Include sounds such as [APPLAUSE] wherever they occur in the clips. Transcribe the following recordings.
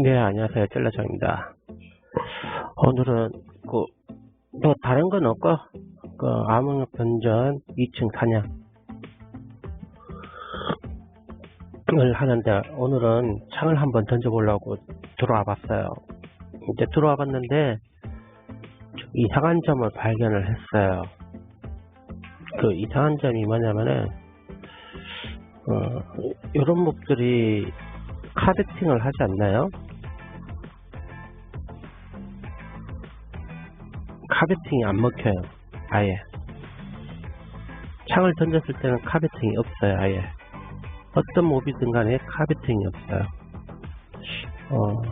네, 안녕하세요. 젤라장입니다. 오늘은 그, 뭐 다른 건 없고, 그, 암흑 변전 2층 사냥을 하는데, 오늘은 창을 한번 던져보려고 들어와 봤어요. 이제 들어와 봤는데, 좀 이상한 점을 발견을 했어요. 그 이상한 점이 뭐냐면은, 어, 이런 몹들이 카베팅을 하지 않나요? 카베팅이 안 먹혀요. 아예. 창을 던졌을 때는 카베팅이 없어요. 아예. 어떤 몹이든 간에 카베팅이 없어요. 어...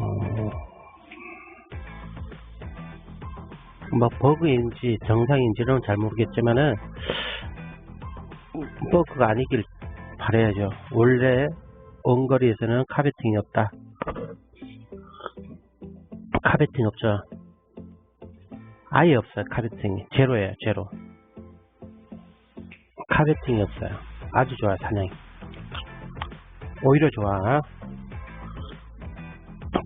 뭐 버그인지 정상인지는 잘 모르겠지만은 버그가 아니길 바라야죠. 원래 원거리에서는 카베팅이 없다. 카베팅 없죠. 아예 없어요. 카베팅이. 제로예요. 제로. 카베팅이 없어요. 아주 좋아요. 사냥이. 오히려 좋아.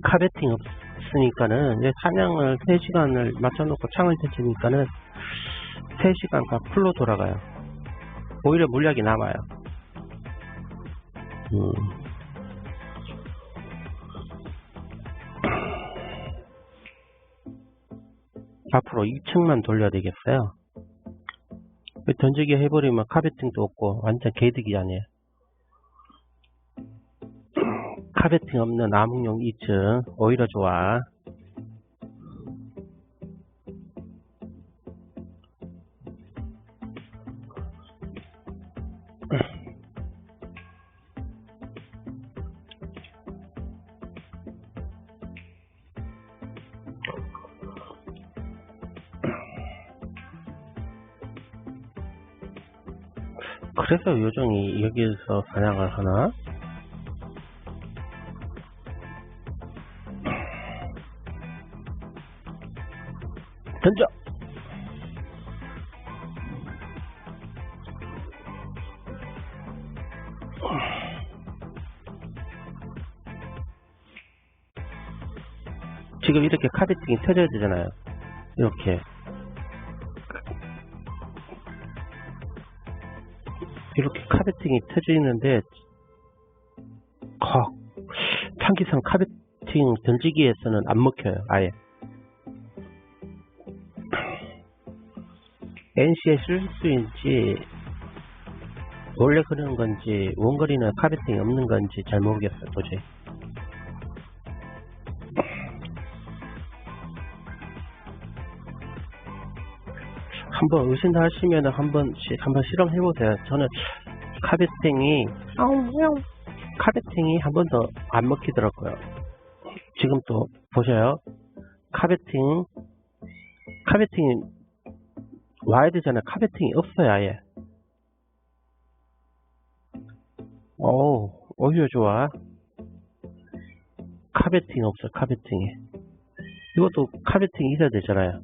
카베팅 없으니까는 사냥을 3시간을 맞춰놓고 창을 던지니까는 3시간간 풀로 돌아가요. 오히려 물약이 남아요. 음. 앞으로 2층만 돌려야 되겠어요. 던지기 해버리면 카베팅도 없고 완전 개득이 아니에요. [CLEARS THROAT] 카베팅 없는 암흑용 2층 오히려 좋아. 그래서 요정이 여기서 사냥을 하나? 던져! 지금 이렇게 카베팅이 터져야 되잖아요. 이렇게. 이렇게 카베팅이 터져 있는데 헉, 판기상 카베팅 던지기에서는 안 먹혀요 아예. NC의 실수인지 원래 그런 건지 원거리는 카베팅이 없는 건지 잘 모르겠어요 도저히 한번 의심하시면 한 번씩 한번 실험해 보세요. 저는 카베팅이 카베팅이 한 번 더 안 먹히더라고요. 지금 또 보셔요. 카베팅 카베팅이 와야 되잖아요. 카베팅이 없어요 아예. 오 오히려 좋아. 카베팅 없어 카베팅이. 이것도 카베팅이 있어야 되잖아요.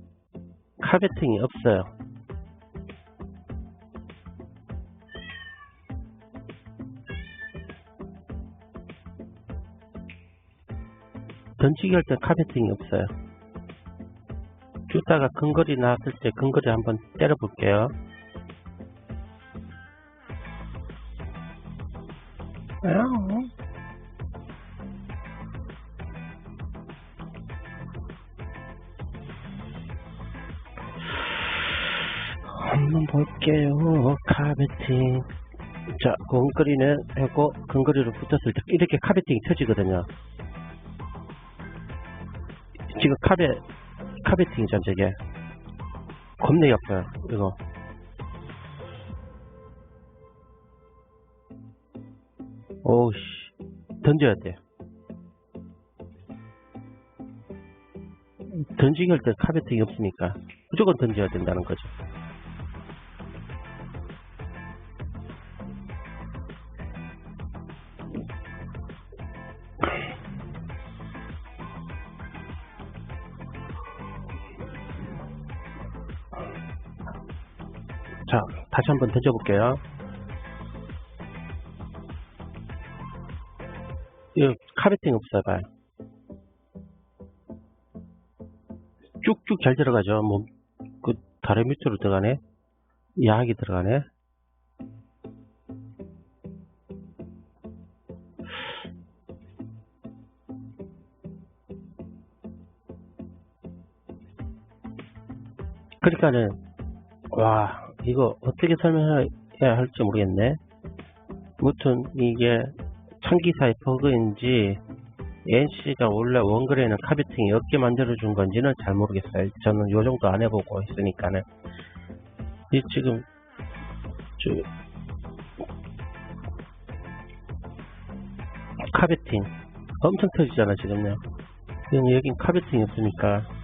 카베팅이 없어요. 던지기 할 때 카베팅이 없어요. 쭈다가 근거리 나왔을 때 근거리 한번 때려 볼게요. 한번 볼게요. 카베팅. 자, 근거리는 하고 근거리로 붙었을 때 이렇게 카베팅이 터지거든요. 지금 카베 카베팅이잖아 저게 겁내 아파요 이거. 오우씨. 던져야 돼. 던지기 할 때 카베팅이 없으니까 무조건 던져야 된다는 거죠 자, 다시 한번 던져볼게요. 이 카베팅 없어봐요. 쭉쭉 잘 들어가죠. 뭐, 그, 다리 밑으로 들어가네. 야하게 들어가네. 그러니까는, 와, 이거 어떻게 설명해야 할지 모르겠네. 무튼, 이게, 창기사의 버그인지, NC가 원래 원글에는 카비팅이 없게 만들어준 건지는 잘 모르겠어요. 저는 요 정도 안 해보고 있으니까는. 이 지금, 저, 카베팅. 엄청 터지잖아, 지금요. 지금 여긴 카베팅이 없으니까.